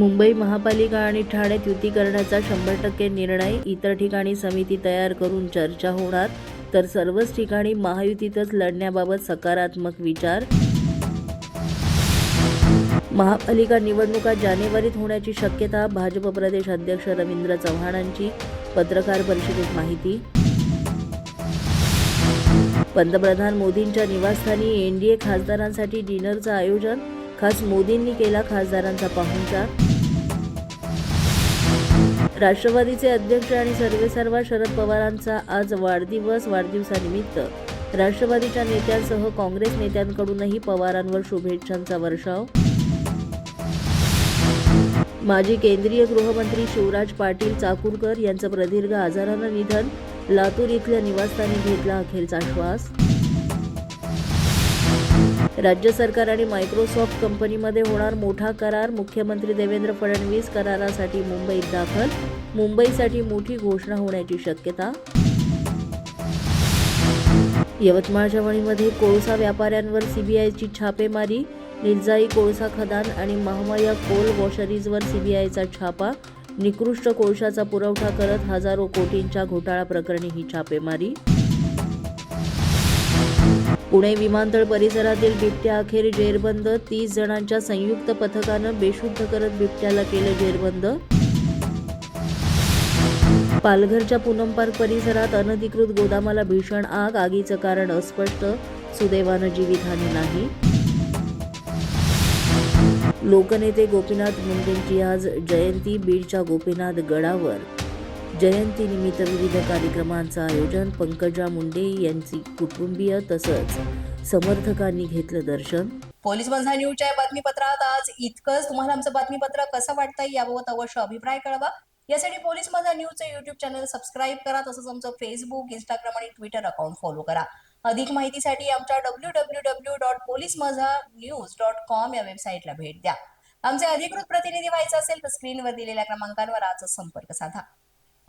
मुंबई महापालिका आणि ठाण्यात युती करण्याचा शंभर टक्के निर्णय इतर ठिकाणी समिती तयार करून चर्चा होणार तर सर्वच ठिकाणी महायुतीतच लढण्याबाबत सकारात्मक विचार. महापालिका निवडणुका जानेवारीत होण्याची शक्यता भाजप प्रदेश अध्यक्ष रवींद्र चव्हाणांची पत्रकार परिषदेत माहिती. पंतप्रधान मोदींच्या निवासस्थानी एनडीए खासदारांसाठी डिनरचं आयोजन खास मोदींनी केला खासदारांचा पाहुणचार. राष्ट्रवादीचे अध्यक्ष आणि सर्वेसर्वा शरद पवारांचा आज वाढदिवस वाढदिवसानिमित्त. राष्ट्रवादीच्या नेत्यांसह काँग्रेस नेत्यांकडूनही पवारांवर शुभेच्छांचा वर्षाव. माजी केंद्रीय गृहमंत्री शिवराज पाटील चाकूरकर यांचं प्रदीर्घ आजारानं निधन लातूर इथल्या निवासस्थानी घेतला अखेरचा श्वास. राज्य सरकार आणि मायक्रोसॉफ्ट कंपनीमध्ये होणार मोठा करार. मुख्यमंत्री देवेंद्र फडणवीस करारासाठी मुंबईत दाखल. मुंबईसाठी मोठी घोषणा होण्याची शक्यता. यवतमाळच्या वणीमध्ये कोळसा व्यापाऱ्यांवर सीबीआयची छापेमारी. निर्जाई कोळसा खदान आणि महामया कोल वॉशरीजवर सीबीआयचा छापा. निकृष्ट कोळशाचा पुरवठा करत हजारो कोटींच्या घोटाळा प्रकरणी ही छापेमारी. पुणे विमानतळ परिसरातील बिबट्या अखेर जेरबंद. तीस जणांच्या संयुक्त पथकानं बेशुद्ध करत बिबट्याला केलं जेरबंद. पालघरच्या पूनम पार्क परिसरात अनधिकृत गोदामाला भीषण आग. आगीचं कारण अस्पष्ट. सुदैवानं जीवितहानी नाही. लोकनेते गोपीनाथ मुंडेंची आज जयंती. बीडच्या गोपीनाथ गडावर. जयंतीनिमित्त विविध कार्यक्रमांचं आयोजन पंकजा मुंडे यांची कुटुंबीय तसंच समर्थकांनी घेतलं दर्शन. पोलीस बंधा न्यूजच्या या बातमीपत्रात आज इतकंच. तुम्हाला आमचं बातमीपत्र कसं वाटतं याबाबत अवश्य अभिप्राय कळवा. यासाठी पोलीस माझा न्यूजचं युट्यूब चॅनल सबस्क्राईब करा तसंच आमचं फेसबुक इंस्टाग्राम आणि ट्विटर अकाउंट फॉलो करा. अधिक माहितीसाठी आमच्या W W W dot police Majha news dot com या वेबसाईटला भेट द्या. आमचे अधिकृत प्रतिनिधी व्हायचं असेल तर स्क्रीनवर दिलेल्या क्रमांकांवर आजच संपर्क साधा.